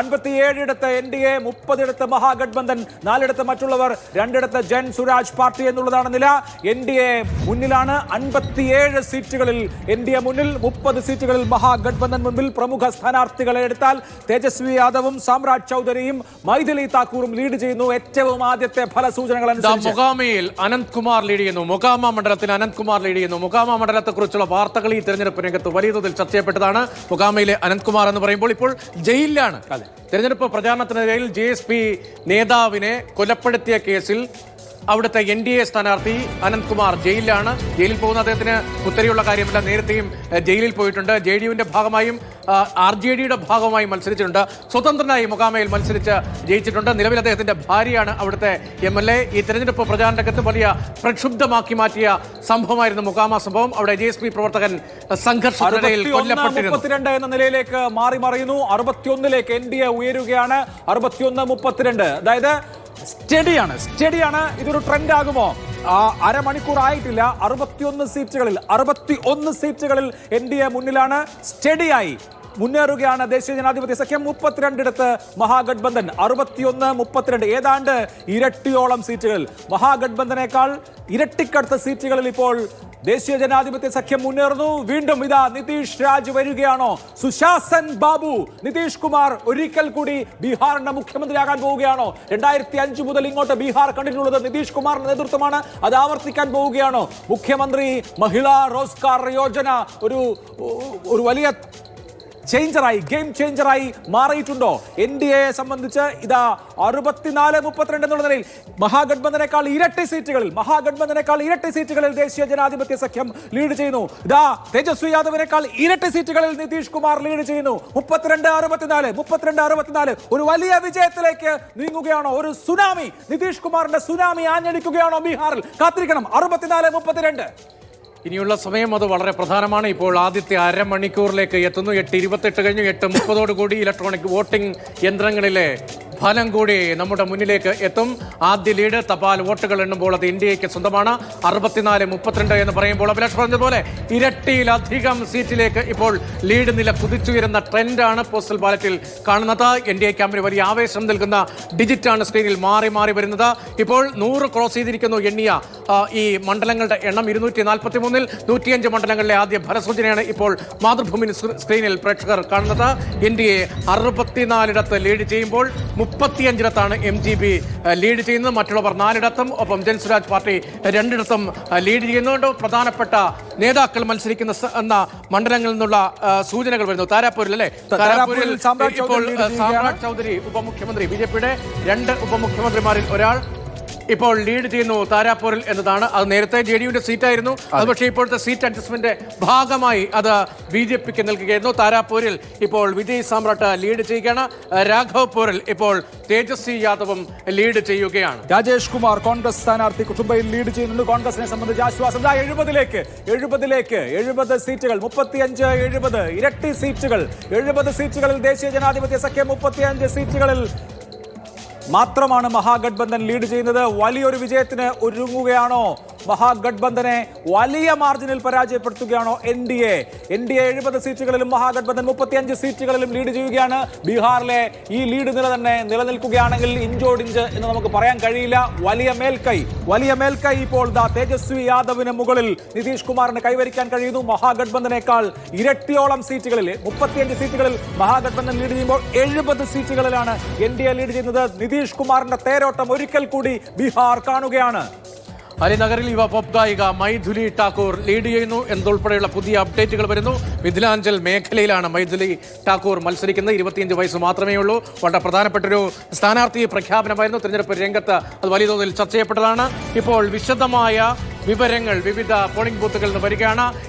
അൻപത്തിയേഴിടത്ത് N D A മുപ്പതിടത്ത് മഹാഗഡ്ബന്ധൻ നാലിടത്ത് മറ്റുള്ളവർ രണ്ടിടത്ത് ജൻ സുരാജ് പാർട്ടി എന്നുള്ളതാണ് നില. എൻ ഡി എ മുന്നിലാണ് അൻപത്തിയേഴ് സീറ്റുകളിൽ എൻ ഡി എ മുന്നിൽ മുപ്പത് സീറ്റുകളിൽ മഹാഗഡ്ബന്ധൻ മുൻപിൽ പ്രമുഖ സ്ഥാനാർത്ഥികളെ എടുത്താൽ തേജസ്വി യാദവും സാമ്രാജ് ചൗധരിയും മൈഥിലി താക്കൂറും ലീഡ് ചെയ്യുന്നു ഏറ്റവും ആദ്യത്തെ ഫലസൂചനകൾ മൊഗാമയിൽ അനന്ത് കുമാർ ലീഡ് ചെയ്യുന്നു. മൊഗാമ മണ്ഡലത്തിൽ അനന്ത് കുമാർ ലീഡ് ചെയ്യുന്നു. മൊഗാമ മണ്ഡലത്തെക്കുറിച്ചുള്ള വാർത്തകൾ ഈ തെരഞ്ഞെടുപ്പ് രംഗത്ത് വലിയ തോതിൽ ചർച്ച ചെയ്യപ്പെട്ടതാണ് മൊഗാമയിലെ അനന്ത് കുമാർ എന്ന് പറയുമ്പോൾ ഇപ്പോൾ ജയിലിലാണ്. തെരഞ്ഞെടുപ്പ് പ്രചാരണത്തിനിടയിൽ ജെ എസ് പി നേതാവിനെ കൊലപ്പെടുത്തിയ കേസിൽ അവിടുത്തെ എൻ ഡി എ സ്ഥാനാർത്ഥി അനന്ത്കുമാർ ജയിലിലാണ്. ജയിലിൽ പോകുന്ന അദ്ദേഹത്തിന് കുത്തരിയുള്ള കാര്യമില്ല. നേരത്തെയും ജയിലിൽ പോയിട്ടുണ്ട്. ജെ ഡി യുവിന്റെ ഭാഗമായും ആർ ജെ ഡിയുടെ ഭാഗമായും മത്സരിച്ചിട്ടുണ്ട്. സ്വതന്ത്രനായി മുഖാമയിൽ മത്സരിച്ച് ജയിച്ചിട്ടുണ്ട്. നിലവിൽ അദ്ദേഹത്തിന്റെ ഭാര്യയാണ് അവിടുത്തെ എം എൽ എ. ഈ തെരഞ്ഞെടുപ്പ് പ്രചാരണ രംഗത്ത് വലിയ പ്രക്ഷുബ്ധമാക്കി മാറ്റിയ സംഭവമായിരുന്നു മുഖാമ സംഭവം. അവിടെ ജെ എസ് പി പ്രവർത്തകൻ സംഘർഷത്തിനിടയിൽ കൊല്ലപ്പെട്ടിരുന്നു. മുപ്പത്തിരണ്ട് എന്ന നിലയിലേക്ക് മാറി മറിയുന്നു. അറുപത്തിയൊന്നിലേക്ക് എൻ ഡി എ ഉയരുകയാണ്. അറുപത്തിയൊന്ന് മുപ്പത്തിരണ്ട്. അതായത് സ്റ്റഡിയാണ്. സ്റ്റഡിയാണ്. ഇതൊരു ട്രെൻഡ് ആകുമോ? അരമണിക്കൂർ ആയിട്ടില്ല. അറുപത്തിയൊന്ന് സീറ്റുകളിൽ അറുപത്തി ഒന്ന് സീറ്റുകളിൽ എൻ ഡി എ മുന്നിലാണ്. സ്റ്റഡിയായി. മുന്നേറുകയാണ്. ദേശീയ ജനാധിപത്യ സഖ്യം മുപ്പത്തിരണ്ടിടത്ത് മഹാഗഡ്ബന്ധൻ അറുപത്തിയൊന്ന് മുപ്പത്തിരണ്ട്. ഏതാണ്ട് ഇരട്ടിയോളം സീറ്റുകൾ. മഹാഗഡ്ബന്ധനേക്കാൾ ഇരട്ടിക്കടുത്ത സീറ്റുകളിൽ ഇപ്പോൾ ദേശീയ ജനാധിപത്യ സഖ്യം മുന്നേറുന്നു. വീണ്ടും ഇതാ നിതീഷ് രാജ് വരികയാണോ? സുശാസൻ ബാബു നിതീഷ് കുമാർ ഒരിക്കൽ കൂടി ബീഹാറിന്റെ മുഖ്യമന്ത്രിയാകാൻ പോവുകയാണോ? രണ്ടായിരത്തി അഞ്ച് മുതൽ ഇങ്ങോട്ട് ബീഹാർ കണ്ടിട്ടുള്ളത് നിതീഷ് കുമാറിന്റെ നേതൃത്വമാണ്. അത് ആവർത്തിക്കാൻ പോവുകയാണോ? മുഖ്യമന്ത്രി മഹിളാ റോസ്കാർ യോജന ഒരു ഒരു വലിയ ചേഞ്ചറായി ഗെയിം ചേഞ്ചറായി മാറിയിട്ടുണ്ടോ? എൻ ഡി എയെ സംബന്ധിച്ച് ഇതാ അറുപത്തിനാല് മുപ്പത്തിരണ്ട് എന്നുള്ള നിലയിൽ മഹാഗഡ്ബന്ധനേക്കാൾ ഇരട്ടി സീറ്റുകളിൽ മഹാഗഡ്ബന്ധനേക്കാൾ ഇരട്ടി സീറ്റുകളിൽ ദേശീയ ജനാധിപത്യ സഖ്യം ലീഡ് ചെയ്യുന്നു. ഇതാ തേജസ്വി യാദവിനേക്കാൾ ഇരട്ടി സീറ്റുകളിൽ നിതീഷ് കുമാർ ലീഡ് ചെയ്യുന്നു. മുപ്പത്തിരണ്ട് അറുപത്തിനാല് മുപ്പത്തിരണ്ട് അറുപത്തിനാല് ഒരു വലിയ വിജയത്തിലേക്ക് നീങ്ങുകയാണോ? ഒരു സുനാമി നിതീഷ് കുമാറിന്റെ സുനാമി ആഞ്ഞടിക്കുകയാണോ ബീഹാറിൽ? കാത്തിരിക്കണം അറുപത്തിനാല് മുപ്പത്തിരണ്ട്. ഇനിയുള്ള സമയം അത് വളരെ പ്രധാനമാണ്. ഇപ്പോൾ ആദ്യത്തെ അരമണിക്കൂറിലേക്ക് എത്തുന്നു. എട്ട് ഇരുപത്തെട്ട് കഴിഞ്ഞു. എട്ട് മുപ്പതോടുകൂടി ഇലക്ട്രോണിക് വോട്ടിംഗ് യന്ത്രങ്ങളിലെ ഫലം കൂടി നമ്മുടെ മുന്നിലേക്ക് എത്തും. ആദ്യ ലീഡ് തപാൽ വോട്ടുകൾ എണ്ണുമ്പോൾ അത് ഇന്ത്യയ്ക്ക് സ്വന്തമാണ്. അറുപത്തിനാല് മുപ്പത്തിരണ്ട് എന്ന് പറയുമ്പോൾ അഭിലാഷ് പറഞ്ഞതുപോലെ ഇരട്ടിയിലധികം സീറ്റിലേക്ക് ഇപ്പോൾ ലീഡ് നില കുതിച്ചുയരുന്ന ട്രെൻഡാണ് പോസ്റ്റൽ ബാലറ്റിൽ കാണുന്നത്. എൻ ഡി എ ക്യാമ്പിന് വലിയ ആവേശം നൽകുന്ന ഡിജിറ്റാണ് സ്ക്രീനിൽ മാറി മാറി വരുന്നത്. ഇപ്പോൾ നൂറ് ക്രോസ് ചെയ്തിരിക്കുന്നു എണ്ണിയ ഈ മണ്ഡലങ്ങളുടെ എണ്ണം. ഇരുന്നൂറ്റി നാൽപ്പത്തി മൂന്നിൽ നൂറ്റിയഞ്ച് മണ്ഡലങ്ങളിലെ ആദ്യ ഫലസൂചനയാണ് ഇപ്പോൾ മാതൃഭൂമി സ്ക്രീനിൽ പ്രേക്ഷകർ കാണുന്നത്. എ അറുപത്തിനാലിടത്ത് ലീഡ് ചെയ്യുമ്പോൾ മുപ്പത്തിയഞ്ചിടത്താണ് എം ജി പി ലീഡ് ചെയ്യുന്നത്. മറ്റുള്ളവർ നാലിടത്തും ഒപ്പം ജൻസുരാജ് പാർട്ടി രണ്ടിടത്തും ലീഡ് ചെയ്യുന്നുണ്ട്. പ്രധാനപ്പെട്ട നേതാക്കൾ മത്സരിക്കുന്ന എന്ന മണ്ഡലങ്ങളിൽ നിന്നുള്ള സൂചനകൾ വരുന്നു. താരാപൂരിൽ അല്ലേ? താരാപൂരിൽ സാമ്രാജ് ഇപ്പോൾ. സാമ്രാജ് ചൗധരി ഉപമുഖ്യമന്ത്രി. ബി ജെ പിയുടെ രണ്ട് ഉപമുഖ്യമന്ത്രിമാരിൽ ഒരാൾ ഇപ്പോൾ ലീഡ് ചെയ്യുന്നു താരാപൂരിൽ എന്നതാണ്. അത് നേരത്തെ ജെ ഡി യുവിന്റെ സീറ്റായിരുന്നു. അത്. പക്ഷേ ഇപ്പോഴത്തെ സീറ്റ് അഡ്ജസ്റ്റ്മെന്റ് ഭാഗമായി അത് ബി ജെ പിക്ക് നൽകുകയായിരുന്നു. താരാപൂരിൽ ഇപ്പോൾ വിജയ് സാമ്രാട്ട് ലീഡ് ചെയ്യുകയാണ്. രാഘവ്പൂരിൽ ഇപ്പോൾ തേജസ്വി യാദവും ലീഡ് ചെയ്യുകയാണ്. രാജേഷ് കുമാർ കോൺഗ്രസ് സ്ഥാനാർത്ഥി കുടുംബയിൽ ലീഡ് ചെയ്യുന്നുണ്ട്. കോൺഗ്രസിനെ സംബന്ധിച്ച് ആശ്വാസം. എഴുപതിലേക്ക് എഴുപതിലേക്ക് എഴുപത് സീറ്റുകൾ. മുപ്പത്തിയഞ്ച് എഴുപത്. ഇരട്ടി സീറ്റുകൾ. എഴുപത് സീറ്റുകളിൽ ദേശീയ ജനാധിപത്യ സഖ്യം മുപ്പത്തിയഞ്ച് സീറ്റുകളിൽ മാത്രമാണ് മഹാഗഡ്ബന്ധൻ ലീഡ് ചെയ്യുന്നത്. വലിയൊരു വിജയത്തിന് ഒരുങ്ങുകയാണോ മഹാഗഡ്ബന്ധനെ വലിയ മാർജിനിൽ പരാജയപ്പെടുത്തുകയാണോ N D A? N D A എഴുപത് സീറ്റുകളിലും മഹാഗഡ്ബന്ധൻ മുപ്പത്തിയഞ്ച് സീറ്റുകളിലും ലീഡ് ചെയ്യുകയാണ്. ബീഹാറിലെ ഈ ലീഡ് നില തന്നെ നിലനിൽക്കുകയാണെങ്കിൽ ഇഞ്ചോടിഞ്ച് എന്ന് നമുക്ക് പറയാൻ കഴിയില്ല. വലിയ മേൽക്കൈ വലിയ മേൽക്കൈ ഇപ്പോൾ ദാ തേജസ്വി യാദവിന് മുകളിൽ നിതീഷ് കുമാറിന് കൈവരിക്കാൻ കഴിയുന്നു. മഹാഗഡ്ബന്ധനേക്കാൾ ഇരട്ടിയോളം സീറ്റുകളിൽ മുപ്പത്തിയഞ്ച് സീറ്റുകളിൽ മഹാഗഡ്ബന്ധൻ ലീഡ് ചെയ്യുമ്പോൾ എഴുപത് സീറ്റുകളിലാണ് എൻ ഡി എ ലീഡ് ചെയ്യുന്നത്. നിതീഷ് കുമാറിന്റെ തേരോട്ടം ഒരിക്കൽ കൂടി ബീഹാർ കാണുകയാണ്. അലിനഗറിൽ യുവ പോപ്പ് ഗായിക മൈഥുലി ടാക്കൂർ ലീഡ് ചെയ്യുന്നു എന്നതുൾപ്പെടെയുള്ള പുതിയ അപ്ഡേറ്റുകൾ വരുന്നു. മിഥിലാഞ്ചൽ മേഖലയിലാണ് മൈഥുലി ടാക്കൂർ മത്സരിക്കുന്നത്. ഇരുപത്തിയഞ്ച് വയസ്സ് മാത്രമേ ഉള്ളൂ. വളരെ പ്രധാനപ്പെട്ട ഒരു സ്ഥാനാർത്ഥി പ്രഖ്യാപനമായിരുന്നു. തിരഞ്ഞെടുപ്പ് രംഗത്ത് അത് വലിയ തോതിൽ ചർച്ച ചെയ്യപ്പെട്ടതാണ്. ഇപ്പോൾ വിശദമായ വിവരങ്ങൾ വിവിധ പോളിംഗ് ബൂത്തുകളിൽ നിന്ന് വരികയാണ്.